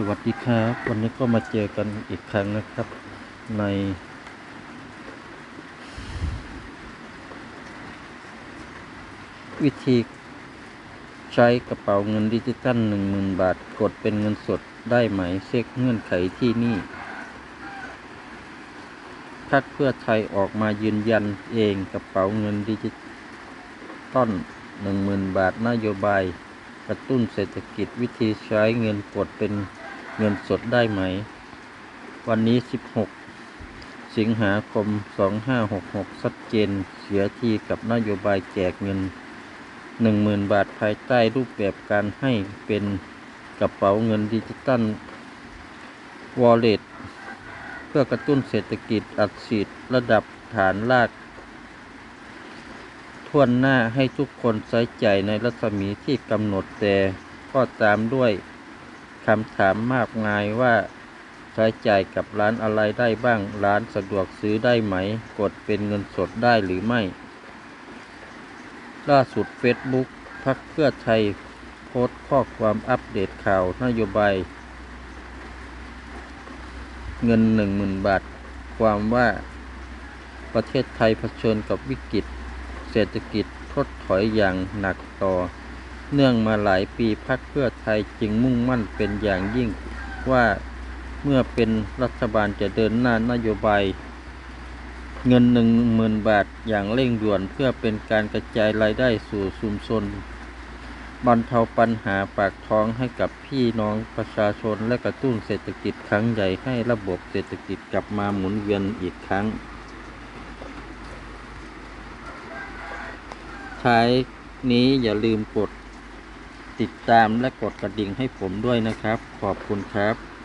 สวัสดีครับ วันนี้ก็มาเจอกันอีกครั้งนะครับ ใน วิธีใช้กระเป๋าเงินดิจิตอลหนึ่งหมื่นบาท กดเป็นเงินสดได้ไหมเช็คเงื่อนไขที่นี่พักเพื่อไทยออกมายืนยันเองกระเป๋าเงินดิจิตอลหนึ่งหมื่นบาทนโยบายกระตุ้นเศรษฐกิจวิธีใช้เงินกดเป็น เงินสดได้ไหม วันนี้ 16 สิงหาคม 2566ชัดเจนเสียทีกับนโยบายแจกเงิน 10,000 บาทภายใต้รูปแบบการให้เป็นกระเป๋าเงินดิจิตอลวอลเล็ตเพื่อกระตุ้นเศรษฐกิจอัดฉีดระดับฐานรากท่วนหน้าให้ทุกคนใช้ใจายในรัศมีที่กำหนดแต่ก็ตามด้วย คำถามมากมายว่าใช้จ่ายกับร้านอะไรได้บ้าง ร้านสะดวกซื้อได้ไหม กดเป็นเงินสดได้หรือไม่ ล่าสุด Facebook พักเพื่อไทยโพสต์ข้อความอัปเดตข่าวนโยบาย เงินหนึ่งหมื่นบาท ความว่าประเทศไทยเผชิญกับวิกฤต เศรษฐกิจทดถอยอย่างหนักต่อ เนื่องมาหลายปีพักเพื่อไทยจึงมุ่งมั่นเป็นอย่างยิ่งว่าเมื่อเป็นรัฐบาลจะเดินหน้านโยบายเงินหนึ่งหมื่นบาทอย่างเร่งด่วนเพื่อเป็นการกระจายรายได้สู่ชุมชนบรรเทาปัญหาปากท้องให้กับพี่น้องประชาชนและกระตุ้นเศรษฐกิจครั้งใหญ่ให้ระบบเศรษฐกิจกลับมาหมุนเวียนอีกครั้ง ท้ายนี้อย่าลืมกด ติดตามและกดกระดิ่งให้ผมด้วยนะครับ ขอบคุณครับ